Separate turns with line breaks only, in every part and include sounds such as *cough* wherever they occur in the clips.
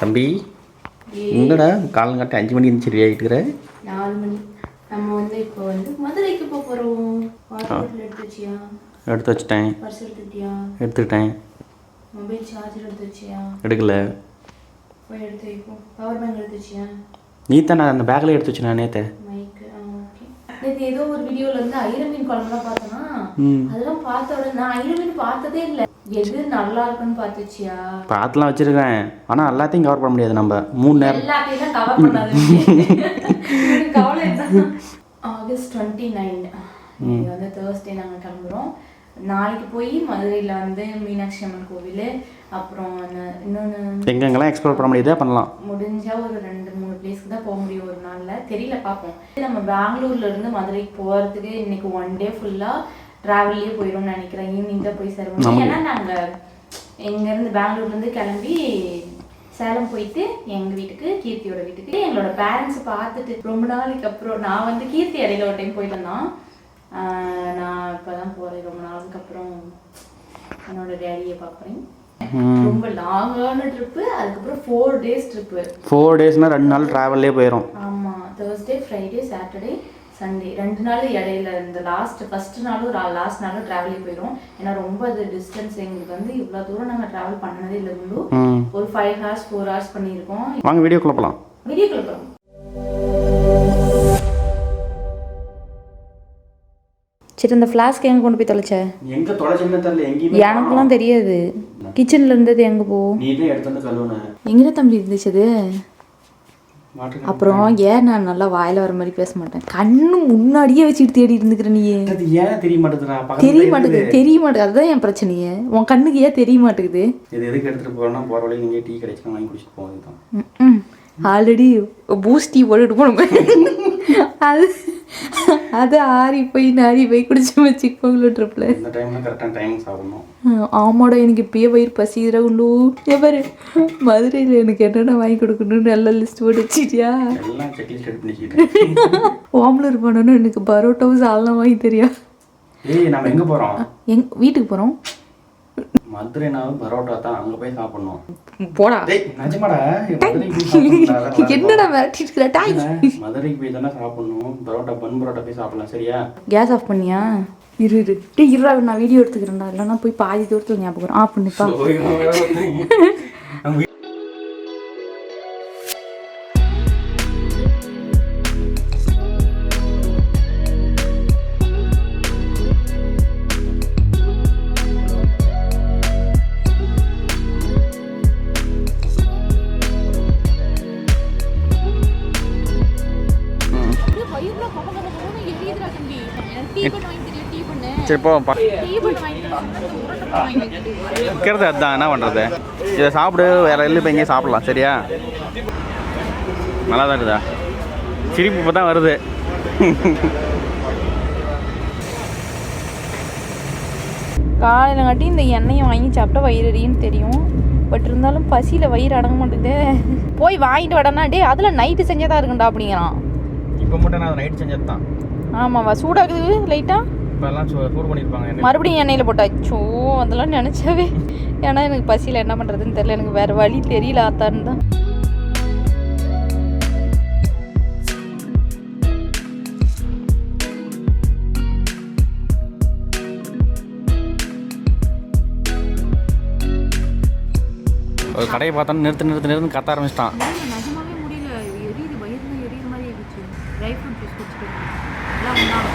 தம்பி எங்கடா காலங்காட்ட அஞ்சு மணி இருந்துச்சு ரெடி ஆகிட்டுக்கிற
நாலு மணி. நம்ம வந்து இப்போ வந்து மதுரைக்கு போக போகிறோம் எடுத்து வச்சியா?
எடுத்து வச்சிட்டேன்.
பர்ஸ் எடுத்துட்டியா?
எடுத்துக்கிட்டேன்.
மொபைல் சார்ஜர் எடுத்து வச்சியா?
எடுக்கல.
போய் எடுத்து வைப்போம். பவர் பேங்க் எடுத்து வச்சியா?
நீ தான் நான் அந்த பேக்கில் எடுத்து வச்சு நான் நேற்று
மைக்கு ஓகே நேற்று ஏதோ ஒரு வீடியோல இருந்து ஐர மீன் குழம்புலாம் பார்த்தோன்னா அதெல்லாம் பார்த்த உடனே நான் ஐர மீன் பார்த்ததே இல்லை. எது நல்லா இருக்குன்னு பார்த்து வச்சியா
பார்த்துலாம் வச்சுருக்கேன். ஆனால் எல்லாத்தையும் கவர் பண்ண முடியாது நம்ம. மூணு நேரம்.
எல்லாத்தையும் கவர் பண்ணாது. *laughs* கவலை ஆகஸ்ட் டுவெண்ட்டி நைன் வந்து தேர்ஸ்டே நாங்கள் கிளம்புறோம். நாளைக்கு போய் மதுரையில் வந்து மீனாட்சி அம்மன் கோவில் அப்புறம் இன்னொன்று
எங்கெங்கெல்லாம் எக்ஸ்ப்ளோர் பண்ண முடியுதோ பண்ணலாம்.
முடிஞ்சா ஒரு ரெண்டு மூணு பிளேஸ்க்கு தான் போக முடியும் ஒரு நாள்ல. தெரியல பார்ப்போம். நம்ம பெங்களூர்ல இருந்து மதுரைக்கு போறதுக்கு இன்னைக்கு ஒன் டே ஃபுல்லா டிராவல்லே போயிடும்னு நினைக்கிறேன். ஈவினிங் தான் போய் சேருவோம் ஏன்னா நாங்க இங்க இருந்து பெங்களூர்ல இருந்து கிளம்பி சேலம் போயிட்டு எங்க வீட்டுக்கு கீர்த்தியோட வீட்டுக்கு எங்களோட பேரண்ட்ஸ் பார்த்துட்டு ரொம்ப நாளைக்கு அப்புறம் நான் வந்து கீர்த்தி இடையில ஒரு டைம் ஆஹ் நான் இப்பதான் போறேன். ரொம்ப நாளுக்கு அப்புறம் என்னோட டேடியை பார்க்குறேன் ரொம்ப லாங்கான ட்ரிப்பு அதுக்கப்புறம் ஃபோர் டேஸ் ட்ரிப்பு
ஃபோர் டேஸ்னால் ரெண்டு நாள் ட்ராவல்லே போயிடும்
ஆமா. தேர்ஸ்டே ஃப்ரைடே சாட்டர்டே சண்டே ரெண்டு நாள் இடையில இந்த லாஸ்ட் ஃபர்ஸ்ட் நாளும் லாஸ்ட் நாளும் ட்ராவலே போயிடும் ஏன்னா ரொம்ப அது டிஸ்டன்ஸ் எங்களுக்கு வந்து இவ்வளோ தூரம் நாங்கள் ட்ராவல் பண்ணனதே இல்லை குண்டு.
ம்.
ஒரு ஃபைவ் ஹவர்ஸ் ஃபோர் ஹவர்ஸ் பண்ணியிருக்கோம்.
வாங்க வீடியோக்குள்ள போகலாம்
வீடியோ கிளப்போம் சரி இந்த ஃப்ளாஸ்க் எங்கே கொண்டு போய் தொலைச்ச?
எங்கே தொலைச்சுன்னு தெரியல. எங்கேயுமே
எனக்குலாம் தெரியாது. கிச்சனில் இருந்தது எங்கே போ?
நீ தான் எடுத்து வந்து கழுவுன.
எங்கே தம்பி இருந்துச்சு அது? அப்புறம் ஏன் நான் நல்லா வாயில வர மாதிரி பேச மாட்டேன்? கண்ணு முன்னாடியே வச்சுட்டு தேடி இருந்துக்கிற நீ
ஏன் தெரிய மாட்டேதுடா?
தெரிய மாட்டேங்குது. தெரிய மாட்டேங்குது. அதுதான் என் பிரச்சனையே. உன் கண்ணுக்கு ஏன் தெரிய மாட்டேங்குது?
இது எதுக்கு எடுத்துட்டு போறோம்னா போற வழியில நீங்க டீ கிடைச்சுனா வாங்கி குடிச்சிட்டு போகிறது தான்
ஆல்ரெடி பூஸ்ட் டீ போட்டுட்டு போனோம் அது அது ஆறி போய் நாரி போய் குடிச்சு வச்சுக்கோங்களோ ட்ரிப்பில்
இந்த டைம்ல கரெக்டான டைம் சாப்பிடணும்
ஆமாடா எனக்கு இப்பயே வயிறு பசிக்கிற உண்டு எவரு? மதுரையில் எனக்கு என்னென்ன வாங்கி கொடுக்கணும்னு நல்ல லிஸ்ட் போட்டு வச்சிட்டியா ஓமலூர் போனோன்னு எனக்கு பரோட்டாவும் சால்னா வாங்கி தெரியா?
ஏய் நம்ம எங்க போறோம்?
எங் வீட்டுக்கு போகிறோம்
மதுரைனாலும் பரோட்டா தான் அங்க போய் சாப்பிடணும்.
போடா.
நிஜமாடா
என்னடா மிரட்டிட்டு டாய்.
மதுரைக்கு போய் தானே சாப்பிடணும் பரோட்டா பன் பரோட்டா போய் சாப்பிடலாம் சரியா?
கேஸ் ஆஃப் பண்ணியா? இரு இரு. டேய் இருடா நான் வீடியோ எடுத்துக்கிறேன்டா. இல்லைன்னா போய் பாதி தூரத்தில் ஞாபகம் ஆஃப் பண்ணிப்பா. *laughs*
சரி போ இருக்கிறது அதுதான் என்ன பண்ணுறது இதை சாப்பிடு வேற இல்லை இப்போ எங்கேயும் சாப்பிடலாம் சரியா? நல்லா தான் இருக்குதா? சிரிப்பு இப்போ தான் வருது.
காலையில் காட்டி இந்த எண்ணெயை வாங்கி சாப்பிட்டா வயிறு எரியும்னு தெரியும். பட் இருந்தாலும் பசியில் வயிறு அடங்க மாட்டேங்குதே. போய் வாங்கிட்டு வாடனா டே அதில் நைட்டு செஞ்சதா இருக்குண்டா அப்படிங்கிறான்.
இப்போ மட்டும் நான் நைட் செஞ்சது தான்
ஆமாவா? சூடாகுது லைட்டாக
இப்போ எல்லாம் சூடு பண்ணியிருப்பாங்க
மறுபடியும் எண்ணெயில் போட்டாச்சோ அதெல்லாம் நினச்சாவே. ஏன்னா எனக்கு பசியில் என்ன பண்ணுறதுன்னு தெரியல. எனக்கு வேறு வழி தெரியல ஆத்தான்னு தான்.
ஒரு கடையை பார்த்தோன்னு நிறுத்து நிறுத்து நிறுத்து கத்த ஆரம்பிச்சிட்டான்.
நிஜமாவே முடியல. எரியுது வயிறு எரியுற மாதிரி ஆயிடுச்சு. ட்ரை ஃப்ரூட் ஜூஸ் குடிச்சிட்டு எல்லாம்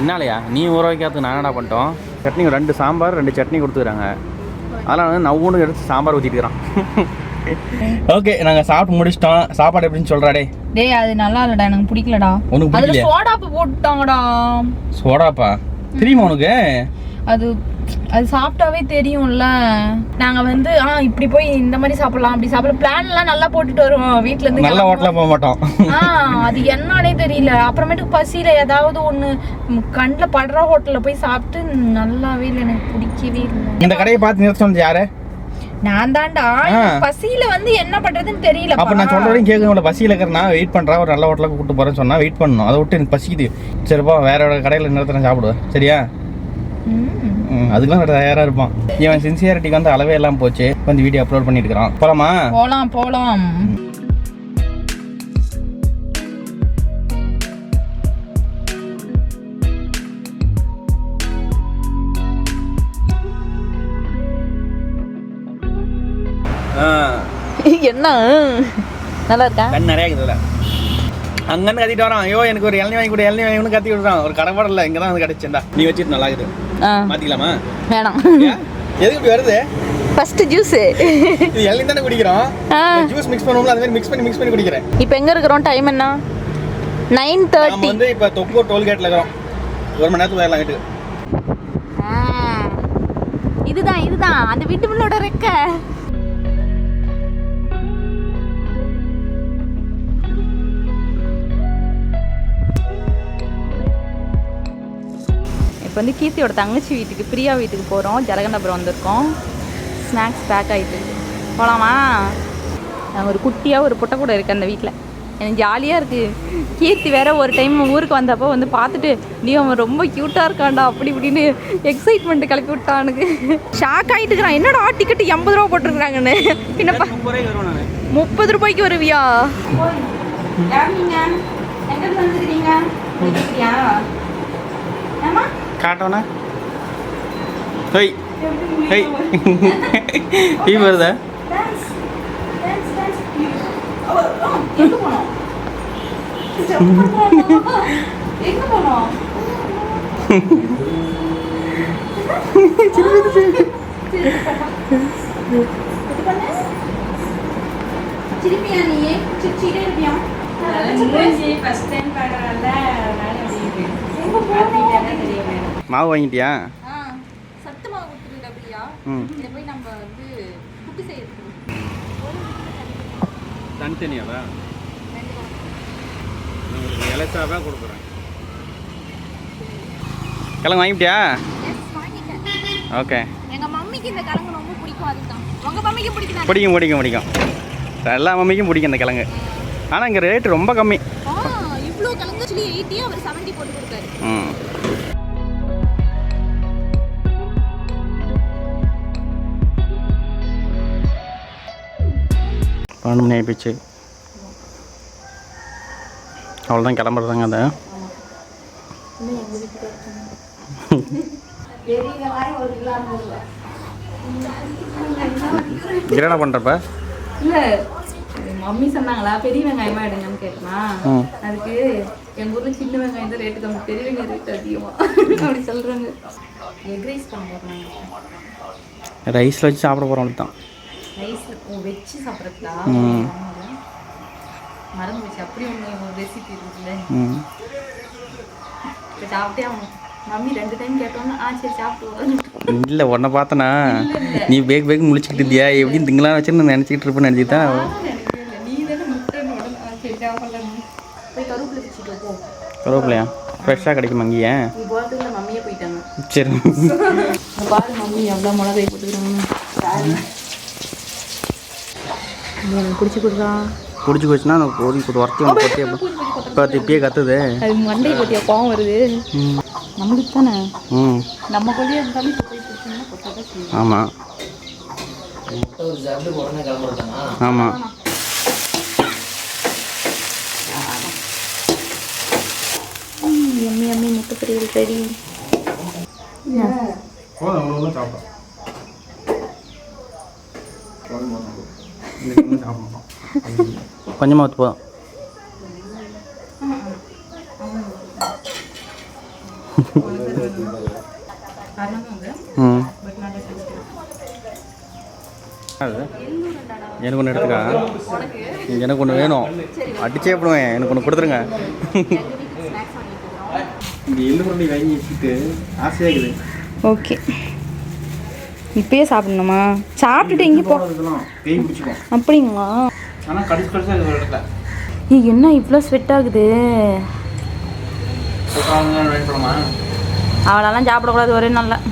என்னாலயா? நீ ஊற வைக்காததுக்கு நான் என்னடா பண்ணிட்டோம்? சட்னி ரெண்டு சாம்பார் ரெண்டு சட்னி கொடுத்துக்கிறாங்க. அதெல்லாம் வந்து நவ்வுன்னு எடுத்து சாம்பார் ஊற்றிட்டுக்கிறான் ஓகே *laughs* நாங்கள் சாப்பிட்டு முடிச்சிட்டோம். சாப்பாடு எப்படின்னு சொல்கிறாடே
டேய் அது நல்லா இல்லடா எனக்கு பிடிக்கலடா.
உனக்கு
அதுல
பிடிக்கலையா?
சோடாப்பு போட்டுட்டாங்கடா.
சோடாப்பா? தெரியுமா உனக்கு?
அது அது சாப்பிட்டாவே தெரியும்ல. நாங்க வந்து ஆ இப்படி போய் இந்த மாதிரி சாப்பிடலாம் அப்படி சாப்பிடலாம். பிளான் எல்லாம் நல்லா போட்டுட்டு வருவோம் வீட்ல இருந்து
நல்ல ஹோட்டலாக போக மாட்டோம்
ஆ அது என்னன்னே தெரியல. அப்புறமேட்டுக்கு பசியில ஏதாவது ம், கண்ணுல படுற ஹோட்டல்ல போய் சாப்பிட்டு நல்லாவே இல்லை எனக்கு பிடிக்கவே இல்லை.
இந்த கடையை பார்த்து நிறுத்த சொன்னது யாரு?
நான் தான்டா. எனக்கு பசியில வந்து என்ன பண்றதுன்னு தெரியல
அப்போ நான் சொல்ற வரைக்கும் கேட்க பசியில் இருக்கிறனா வெயிட் பண்ணுறா ஒரு நல்ல ஹோட்டலுக்கு கூப்பிட்டு போகிறேன்னு சொன்னா வெயிட் பண்ணணும். அதை விட்டு எனக்கு பசிக்குது. சரிப்பா வேற கடையில் நிறுத்துறேன் சாப்பிடுவேன் சரியா? ம். அதுக்கெல்லாம் தயாராக இருப்பான். இவன் சின்சியாரிட்டிக்கு வந்து அளவே எல்லாம் போச்சு. வந்து வீடியோ அப்லோட் பண்ணிட்டு இருக்கிறான் போலாமா?
போலாம் போலாம்.
ஆ,
என்ன? நல்லா இருக்கா
கண் நிறைய இருக்குதுல்ல அங்கன்னு கத்திட்டு வரான். ஐயோ எனக்கு ஒரு இளநீ வாங்கி கொடு இளநீ வாங்கி கத்தி விடுறான். ஒரு கடை இல்லை இங்கே தான் வந்து கிடச்சிருந்தா. நீ வச்சுட்டு நல்லா இருக்குது.
ஆ.
மாற்றிக்கலாமா
வேணாம்.
எதுக்கு இப்படி வருது?
ஃபர்ஸ்ட் ஜூஸ்
இது இளநீ தானே குடிக்கிறோம். ஜூஸ் மிக்ஸ் பண்ணுவோம்ல அது மாதிரி மிக்ஸ் பண்ணி மிக்ஸ் பண்ணி குடிக்கிறேன்.
இப்போ எங்க இருக்கிறோம்? டைம் என்ன? நைன்
நம்ம
தேர்ட்டி
வந்து இப்போ தொப்பூர் டோல்கேட்டில் இருக்கிறோம். ஒரு மணி நேரத்தில் வரலாம் வீட்டுக்கு.
இதுதான் இதுதான். அந்த வீட்டு முள்ளோட ரெக்க. இப்போ வந்து கீர்த்தியோட தங்கச்சி வீட்டுக்கு பிரியா வீட்டுக்கு போகிறோம் ஜலகண்டபுரம் வந்திருக்கோம். ஸ்நாக்ஸ் பேக் ஆகிட்டு போகலாமா ஒரு குட்டியாக ஒரு புட்டை கூட இருக்குது அந்த வீட்டில் எனக்கு ஜாலியாக இருக்குது கீர்த்தி வேற ஒரு டைம் ஊருக்கு வந்தப்போ வந்து பார்த்துட்டு நீ அவன் ரொம்ப க்யூட்டாக இருக்கான்டா. அப்படி இப்படின்னு எக்ஸைட்மெண்ட் கிளப்பி விட்டானுக்கு ஷாக் ஆகிட்டு இருக்கிறான். என்னடா டிக்கெட் எண்பது ரூபா போட்டிருக்கிறாங்கன்னு. பின்னப்பா
முப்பது ரூபாய்க்கு
வருவியா?
காட்டோண்ணா ஹெய். ஹெய். ஹீ வருதா
சிரிப்பியா நீ? சிரிச்சிட்டே இருப்பியா?
மாவு வாங்கிட்டியா?
சத்து மாவு கொடுத்துருடா பிரியா
ம்.
இதை போய் நம்ம வந்து புட்டு செய்யறது
தனித்தனியாவா? இலச்சாவே கொடுக்குறேன். கிழங்கு வாங்கிட்டியா? ஓகே.
எங்க மம்மிக்கு இந்த கிழங்கு ரொம்ப பிடிக்கும் அதுதான். உங்க மம்மிக்கு பிடிக்கும்
பிடிக்கும் பிடிக்கும் பிடிக்கும். எல்லா மம்மிக்கும் பிடிக்கும் இந்த கிழங்கு. ஆனால் இங்கே ரேட்டு ரொம்ப கம்மி.
ஆ இவ்ளோ கிழங்கு சொல்லி எயிட்டி அவர் செவன்ட்டி போட்டு கொடுத்தாரு.
பன்னெண்டு மணி ஆகிப்போச்சு அவ்வளோதான் கிளம்புறதாங்க அதை. என்ன பண்ணுறப்ப
இல்ல மம்மி சொன்னாங்களா பெரிய வெங்காயமா எடுங்கன்னு கேட்டனா அதுக்கு எங்க ஊர்ல சின்ன வெங்காயம் தான் ரேட்டு கம்மி பெரிய வெங்காயம் ரேட் அதிகமா. அப்படி சொல்றாங்க. எக் ரைஸ் பண்ண போறாங்க.
ரைஸில் வச்சு சாப்பிட போகிறோம் தான்
ரைஸ் வச்சு சாப்பிட்றதுக்கா
ம்.
மறந்து போச்சு அப்படி ஒன்று ஒரு ரெசிபி இருக்குல்ல. இப்போ சாப்பிட்டே ஆகணும். மம்மி ரெண்டு டைம் கேட்டோன்னா ஆ சரி சாப்பிட்டு வரேன்
இல்லை உன்னை பார்த்தனா நீ பேக் பேக் முழிச்சிக்கிட்டு இருந்தியா? எப்படின்னு திங்களாம் வச்சு நான் நினச்சிக்கிட்டு இருப்பேன்னு நினச்சிட்டு தான்
நீ தானே முட்டைன்னு உடனே ஆ சரி சாப்பிடலாம் போய் கருவேப்பிலை வச்சுட்டு போ
கருவேப்பிலையா ஃப்ரெஷ்ஷாக கிடைக்கும் அங்கேயே.
போகிறதுக்குள்ள மம்மியே போயிட்டாங்க.
சரி.
அங்க பாரு மம்மி எவ்வளோ மிளகாய் போட்டுக்கிறாங்க எனக்கு பிடிச்சி கொடுறா.
பிடிச்சி போச்சுன்னா நான் கோழி போட்டு உரத்தி ஒன்று கொத்தி இப்போ கத்துது.
அது மண்டை கோவம் வருது. நம்மளுக்கு தானே.
ம்.
நம்ம கொள்ளையா இருந்தாலும்
ஆமாம் ஆமாம்
முட்டை பொரியல் ரெடி
கொஞ்சமாக ஊற்று போதும் எனக்கு ஒன்று எடுத்துக்கா? எனக்கு ஒன்று வேணும். அடிச்சே போடுவேன். எனக்கு ஒன்று கொடுத்துருங்க. இந்த எள்ளு உருண்டை வாங்கி வச்சுட்டு ஆசையாக இருக்குது.
ஓகே. இப்பயே சாப்பிடணுமா? சாப்பிட்டுட்டு எங்கே போ. அப்படிங்களா?
ஆனால் கடிச்சு கடிச்சு
ஏய், என்ன இவ்வளோ ஸ்வெட் ஆகுது? அவளெல்லாம் சாப்பிடக்கூடாது ஒரே நாளில்.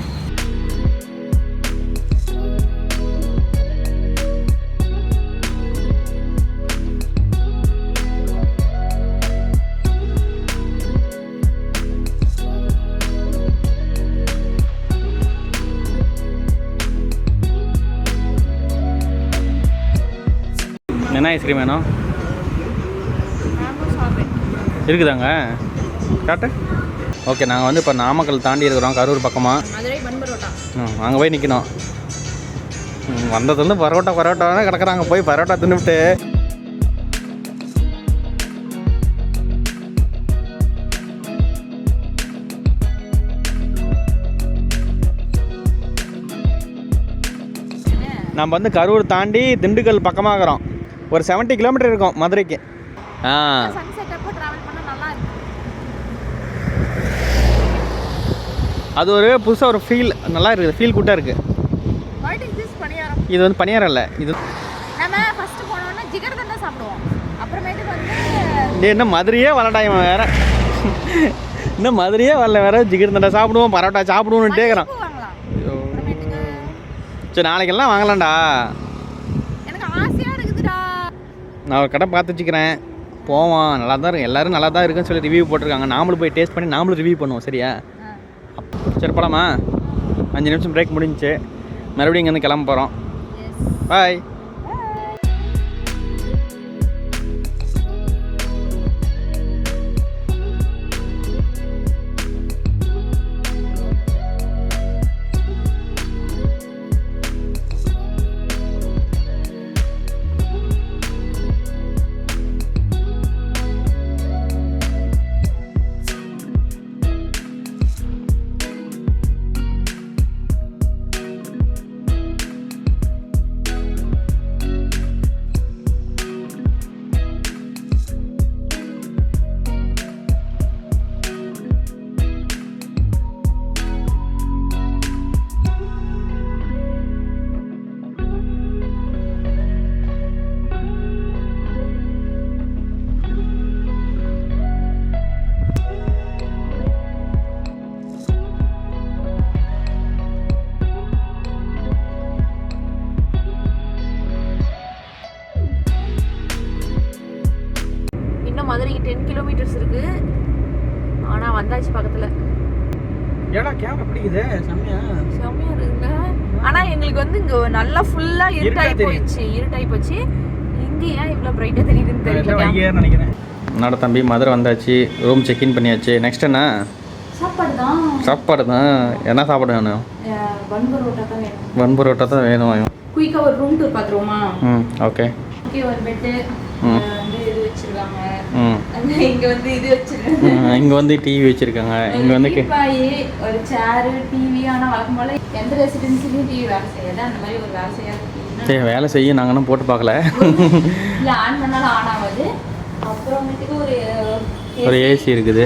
என்ன ஐஸ்கிரீம் வேணும்? இருக்குதாங்க? காட்டு. ஓகே நாங்கள் வந்து இப்போ நாமக்கல் தாண்டி இருக்கிறோம் கரூர் பக்கமாக அங்கே போய் நிற்கணும் வந்ததுலேருந்து பரோட்டா பரோட்டாவே கிடக்குறாங்க போய் பரோட்டா தின்னுவிட்டு நம்ம வந்து கரூர் தாண்டி திண்டுக்கல் பக்கமாக இருக்கிறோம். ஒரு 70 கிலோமீட்டர் இருக்கும் மதுரைக்கு. ஆ.
சன்செட் அப்போ ட்ராவல் பண்ணால் நல்லா இருக்கும்.
அது ஒரு புதுசாக ஒரு ஃபீல் நல்லா இருக்குது ஃபீல் குட்டாக இருக்குது இது வந்து பணியாரம் இல்லை இது
நம்ம ஃபஸ்ட்டு போனோன்னா ஜிகர் தண்டா சாப்பிடுவோம். அப்புறமேட்டுக்கு வந்து
டேய், இன்னும் மதுரையே வரடா இவன் வேற. இன்னும் மதுரையே வரல வேற ஜிகிர் தண்டா சாப்பிடுவோம் பரோட்டா சாப்பிடுவோம்னு கேட்குறான்
பூ வாங்கலாம் அப்புறமேட்டுக்கு
சரி நாளைக்கெல்லாம் வாங்கலாம்டா. நான் ஒரு கடை பார்த்து வச்சுக்கிறேன். போவோம். நல்லா தான் இருக்கு. எல்லாரும் நல்லா தான் இருக்குன்னு சொல்லி ரிவ்யூ போட்டிருக்காங்க. நாமளும் போய் டேஸ்ட் பண்ணி நாமளும் ரிவ்யூ பண்ணுவோம். சரியா? சரி போலாமா? அஞ்சு நிமிஷம் பிரேக் முடிஞ்சுச்சு. மறுபடியும் இங்கேருந்து கிளம்ப போகிறோம் பாய்
நல்லா ஃபுல்லாக இருட்டாகி. போயிடுச்சு இருட்டாகி போச்சு. இங்கே ஏன் இவ்வளோ பிரைட்டாக தெரியுதுன்னு தெரியல.
நினைக்கிறேன் என்னோட தம்பி மதுரை வந்தாச்சு ரூம் செக்இன் பண்ணியாச்சு. நெக்ஸ்ட் என்ன?
சாப்பாடு தான்.
சாப்பாடு தான். என்ன சாப்பாடு வேணும்?
பன் பரோட்டா தான் வேணும்.
வன் பரோட்டா தான் வேணும்.
குயிக்காக ஒரு ரூம் டூர் பார்த்துருவோமா?
ம் ஓகே
ஓகே ஒரு பெட்டு
ம்.
வந்து வச்சிருக்காங்க. இங்க வந்து இது வச்சிருக்காங்க.
இங்கே வந்து டிவி வச்சுருக்காங்க. இங்கே வந்து
ஒரு சேரு டிவி ஆனா வழக்கம் போல எந்த ரெசிடென்சிலையும் டிவி வேலை செய்யாது. அந்த மாதிரி ஒரு வேலை செய்யாது.
சரி வேலை செய்ய நாங்களும் போட்டு பார்க்கல.
இல்ல ஆன் பண்ணாலும் ஆன் ஆகாது. அப்புறமேட்டுக்கு ஒரு
ஒரு ஏசி இருக்குது.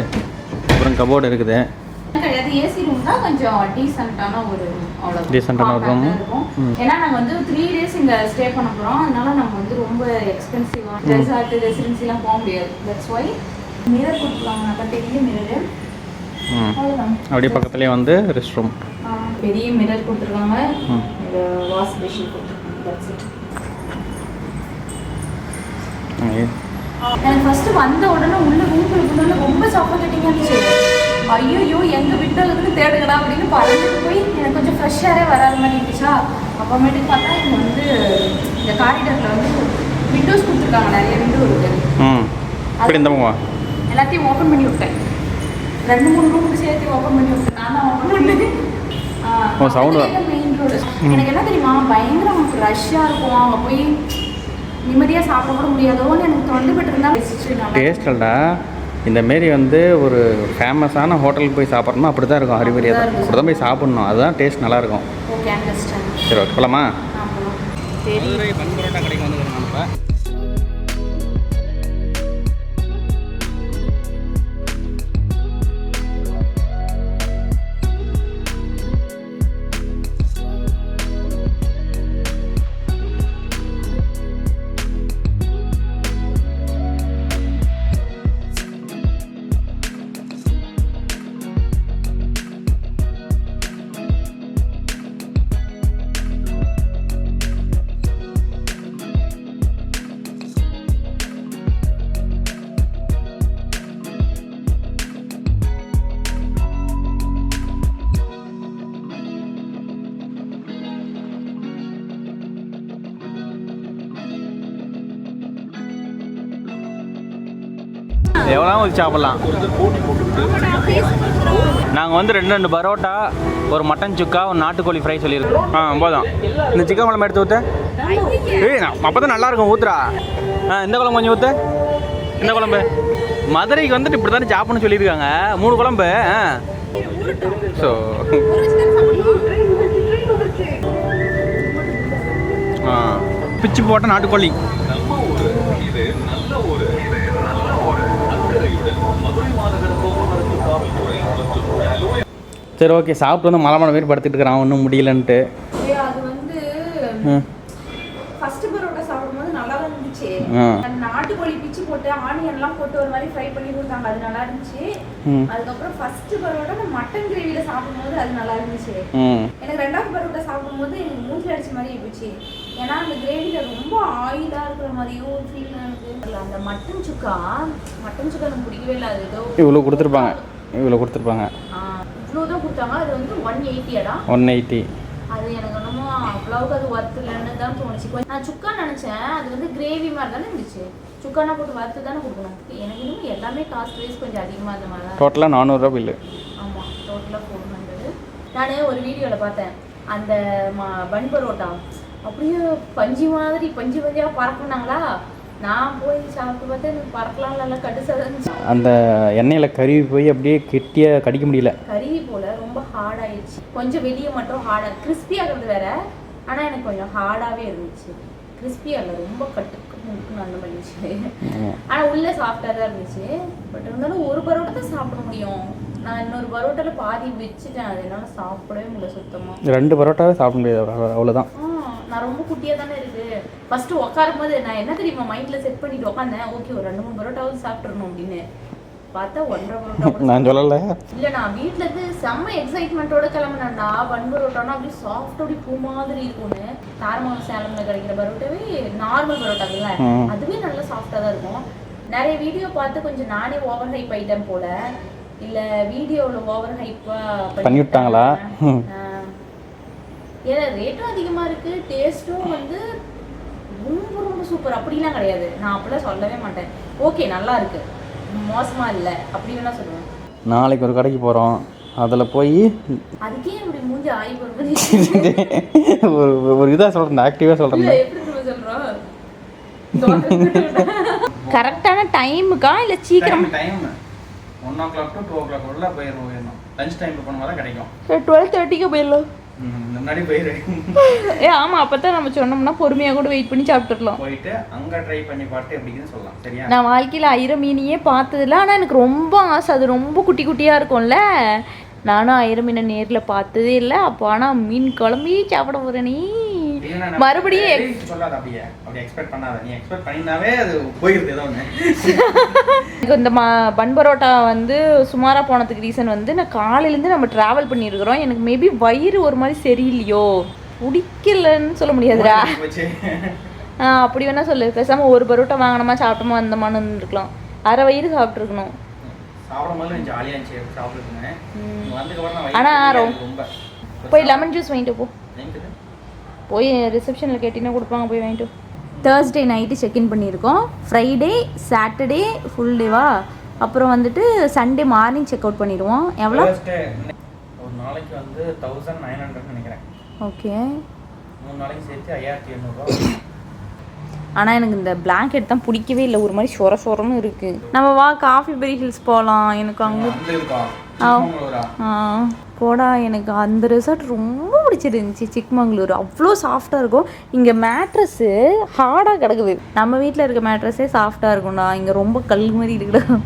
அப்புறம் கபோர்டு இருக்குது.
கிடையாது. ஏசி ரூம் தான் கொஞ்சம் டீசென்ட்டான ஒரு அவ்வளோ
Decent ஆன ஒரு room.
இருக்கும்.
ம்.
ஏன்னா நாங்க வந்து த்ரீ டேஸ் இங்க ஸ்டே பண்ண போறோம். அதனால நம்ம வந்து ரொம்ப எக்ஸ்பென்சிவா ரெசார்ட் ரெசிடென்சிலாம் போக முடியாது. தட்ஸ் ஒய் மிரர் கொடுத்துருவாங்க. பெரிய மிரரு
அப்படியே பக்கத்துலேயே வந்து ரெஸ்ட் ரூம்
பெரிய மிரர் கொடுத்துருக்காங்க. வாஷ் பேஷன் கொடுத்துருக்காங்க. எனக்கு ஃபர்ஸ்ட் வந்த உடனே உள்ள ரூம்குள்ள ரொம்ப சஃபகேட்டிங்காக இருந்துச்சு ஐயோ எங்க விட்டதுன்னு தேடுங்கடா அப்படின்னு பறந்துட்டு போய் எனக்கு கொஞ்சம் ஃப்ரெஷ்ஷாகவே வராத மாதிரி இருந்துச்சா? அப்புறமேட்டுக்கு பார்த்தா இங்கே வந்து இந்த காரிடரில் வந்து விண்டோஸ் கொடுத்துருக்காங்க நிறைய விண்டோ இருக்கு. எல்லாத்தையும் ஓப்பன் பண்ணி விட்டேன். ரெண்டு மூணு ரூமுக்கு சேர்த்து ஓப்பன் பண்ணி விட்டேன். நான் தான் ஓப்பன் பண்ணேன். மெயின் ரோடு எனக்கு என்ன தெரியுமா? பயங்கர ரஷ்ஷாக இருக்கும். அங்கே போய் நிம்மதியாக சாப்பிட கூட முடியாதோன்னு எனக்கு தொண்டுபட்டு இருந்தா நல்லா
டேஸ்டல்டா இந்த மாரி வந்து ஒரு ஃபேமஸான ஹோட்டலுக்கு போய் சாப்பிட்றோம்னா அப்படி தான் இருக்கும் ஹரிபரியாக தான் அப்படி தான் போய் சாப்பிட்ணும். அதுதான் டேஸ்ட் நல்லாயிருக்கும் சரி ஓகே
ஆமாம்
மதுரை பன் பரோட்டா கடைக்கு வந்துருக்கோம் இப்போ. வச்சு சாப்பிட்லாம். நாங்கள் வந்து ரெண்டு ரெண்டு பரோட்டா ஒரு மட்டன் சுக்கா ஒரு நாட்டுக்கோழி ஃப்ரை சொல்லியிருக்கோம். ஆ போதும் இந்த சிக்கன் குழம்பு எடுத்து ஊற்று ஏய் அப்போ தான் நல்லாயிருக்கும் ஊத்துறா ஆ இந்த குழம்பு கொஞ்சம் ஊற்று இந்த குழம்பு. மதுரைக்கு வந்துட்டு இப்படி தானே சாப்பிட்னு சொல்லியிருக்காங்க. மூணு குழம்பு ஸோ பிச்சு போட்ட நாட்டுக்கோழி. சரி ஓகே சாப்பிட்டு வந்து மலை மலை மாரி படுத்துட்டு இருக்கிறான் ஒன்றும் முடியலன்ட்டு. ம்.
ஃபர்ஸ்ட் பரோட்டா சாப்பிடும்போது நல்லா இருந்துச்சு. நாட்டுக்கோழி பிச்சு போட்டு ஆனியன்லாம் போட்டு ஒரு மாதிரி ஃப்ரை பண்ணி கொடுத்தாங்க. அது நல்லா இருந்துச்சு. அதுக்கப்புறம் ஃபர்ஸ்ட் பரோட்டா நான் மட்டன் கிரேவில சாப்பிடும்போது அது நல்லா இருந்துச்சு. எனக்கு ரெண்டாவது பரோட்டா சாப்பிடும்போது எனக்கு மூஞ்சில் அடிச்ச மாதிரி இருந்துச்சு ஏன்னா அந்த கிரேவில ரொம்ப ஆயிலா இருக்கிற மாதிரியும் ஃபீல் எனக்கு அந்த மட்டன் சுக்கா மட்டன் சுக்கா எனக்கு பிடிக்கவே இல்லை. அது ஏதோ
இவ்வளோ கொடுத்துருப்பாங்க. இவ்வளோ கொடுத்துருப்பாங்க.
இவ்வளோ தான் கொடுத்தாங்க. அது வந்து ஒன் எயிட்டியாடா
ஒன் எயிட்டி
அது எனக்கு அவ்வளவுக்கு அது ஒர்த் இல்லைன்னு தான் தோணுச்சு. நான் சுக்கா நினச்சேன். அது வந்து கிரேவி மாதிரி தானே இருந்துச்சு. சுக்கானா போட்டு வறுத்து தானே கொடுக்கணும். எனக்கு இன்னும் எல்லாமே காஸ்ட் வைஸ் கொஞ்சம் அதிகமாக இருந்த மாதிரி
டோட்டலாக நானூறுரூவா பில்லு
ஆமாம் டோட்டலாக ஃபோர் ஹண்ட்ரடு நான் ஒரு வீடியோவில் பார்த்தேன். அந்த ம பன் பரோட்டா. அப்படியே பஞ்சு மாதிரி பஞ்சு பஞ்சாக பறக்குனாங்களா நான் போய் சாப்பிட்டு பார்த்தா எனக்கு பறக்கலாம் இருந்துச்சு.
அந்த எண்ணெயில் கருவி போய் அப்படியே கெட்டியாக கடிக்க முடியல.
கருவி போல் ரொம்ப ஹார்ட் ஆயிடுச்சு. கொஞ்சம் வெளியே மட்டும் ஹார்டாக கிறிஸ்பி ஆகிறது வேற. ஆனால் எனக்கு கொஞ்சம் ஹார்டாகவே இருந்துச்சு. கிறிஸ்பியாக இல்லை ரொம்ப கட்டுக்கு அந்த இருந்துச்சு. ஆனால் உள்ளே சாஃப்டாக தான் இருந்துச்சு. பட் இருந்தாலும் ஒரு பரோட்டா தான் சாப்பிட முடியும். நான் இன்னொரு பரோட்டாவில் பாதி வச்சுட்டேன். அது என்னால் சாப்பிடவே முடியல சுத்தமாக
ரெண்டு பரோட்டாவே சாப்பிட முடியாது அவ்வளோ- அவ்வளோதான்
நான் ரொம்ப குட்டியாக தானே இருக்கு. ஃபர்ஸ்ட் உட்காரும் போது நான் என்ன தெரியுமா மைண்டில் செட் பண்ணிட்டு உட்காந்தேன் ஓகே ஒரு ரெண்டு மூணு பரோட்டாவது சாப்பிட்றணும் அப்படின்னு. பார்த்தா ஒன்றரை பரோட்டா *laughs*
நான் சொல்லலை.
இல்ல நான் வீட்ல இருந்து செம்ம எக்ஸைட்மெண்ட்டோட கிளம்புனேன்டா. பன் பரோட்டானா அப்படியே சாஃப்ட் அப்படி பூ மாதிரி இருக்கும்னு. தாரமாவு சேலம்ல கிடைக்கிற பரோட்டாவே நார்மல் பரோட்டாங்கல்ல. அதுவே நல்லா சாஃப்டா தான் இருக்கும். நிறைய வீடியோ பார்த்து கொஞ்சம் நானே ஓவர் ஹைப் ஆயிட்டேன் போல. இல்ல வீடியோல ஓவர் ஹைப்பா
பண்ணி விட்டாங்களா? ம்.
ஏன்னா ரேட்டும் அதிகமா இருக்கு டேஸ்ட்டும் வந்து ரொம்ப ரொம்ப சூப்பர் அப்படிலாம் கிடையாது. நான் அப்படிலாம் சொல்லவே மாட்டேன். ஓகே நல்லா இருக்கு. மோசமா இல்லை அப்படி வேணா சொல்லுவேன்.
நாளைக்கு ஒரு கடைக்கு போகிறோம் அதில் போய்
அதுக்கே இப்படி மூஞ்சி ஆகி போறது *laughs*
ஒரு ஒரு இதாக சொல்கிறேன் ஆக்டிவாக சொல்கிறேன்
எப்படி சொல்றோம் கரெக்டான டைமுக்கா இல்ல சீக்கிரம்?
Time one o'clock to two o'clock உள்ள போயிடணும் லஞ்ச் டைமில் போன தான் கிடைக்கும்.
டுவெல் தேர்ட்டிக்கு போயிடலாம். ஏ ஆமா அப்பதான் நம்ம சொன்னோம்னா பொறுமையா கூட வெயிட் பண்ணி சாப்பிட்டுடலாம்
போயிட்டு அங்கே ட்ரை பண்ணி பார்த்து எப்படின்னு சொல்லலாம். சரியா?
நான் வாழ்க்கையில ஐர மீனையே பார்த்ததில்ல. ஆனா எனக்கு ரொம்ப ஆசை. அது ரொம்ப குட்டி குட்டியா இருக்கும்ல. நானும் ஐர மீனை நேர்ல பார்த்ததே இல்லை. அப்போ ஆனா மீன் குழம்பி சாப்பிட
நான்
மறுபடியும்
டேய், சொல்லாத அப்படியே. அப்படி எக்ஸ்பெக்ட் பண்ணாத. நீ எக்ஸ்பெக்ட் பண்ணினாவே அது போயிருது ஏதோ ஒன்று
எனக்கு *laughs* இந்த ம பன் பரோட்டா வந்து சுமாராக போனதுக்கு ரீசன் வந்து நான் காலையிலேருந்து நம்ம ட்ராவல் பண்ணியிருக்கிறோம் எனக்கு மேபி வயிறு ஒரு மாதிரி சரியில்லையோ? பிடிக்கலன்னு சொல்ல முடியாதுடா. *laughs* அப்படி வேணா சொல்லு. பேசாமல் ஒரு பரோட்டா வாங்கினோமா சாப்பிட்டோமா வந்தோமான்னு இருக்கலாம். அரை வயிறு சாப்பிட்ருக்கணும்
சாப்பிடும் போது கொஞ்சம் ஜாலியாக இருந்துச்சு சாப்பிட்டுருந்தேன். வந்ததுக்கப்புறம் நான்
ஆனா
வயிறு
ரொ-
ரொம்ப
போய் லெமன் ஜூஸ் வாங்கிட்டு போ. போய் ரிசப்ஷனில் கேட்டிங்கன்னா கொடுப்பாங்க போய் வாங்கிட்டு தேர்ஸ்டே நைட்டு செக்இன் பண்ணியிருக்கோம். ஃப்ரைடே சாட்டர்டே ஃபுல் டேவா அப்புறம் வந்துட்டு சண்டே மார்னிங் செக் அவுட் பண்ணிடுவோம். எவ்வளோ?
ஒரு நாளைக்கு வந்து தௌசண்ட் நைன் ஹண்ட்ரட் நினைக்கிறேன்.
ஓகே.
மூணு நாளைக்கு சேர்த்து ஐயாயிரத்தி எண்ணூறுபா
ஆனால் எனக்கு இந்த பிளாங்கெட் தான் பிடிக்கவே இல்லை. ஒரு மாதிரி சொர சொரன்னு இருக்குது நம்ம வா காஃபி பெரி ஹில்ஸ் போகலாம் எனக்கு அங்கே ஆ, போடா எனக்கு அந்த ரெசார்ட் ரொம்ப பிடிச்சிருந்துச்சி சிக்மங்களூர். அவ்வளோ சாஃப்டாக இருக்கும். இங்கே மேட்ரஸ்ஸு ஹார்டாக கிடக்குது. நம்ம வீட்டில் இருக்க மேட்ரஸே சாஃப்டாக இருக்கும்டா. இங்கே ரொம்ப கல் மாதிரி இருக்குடா.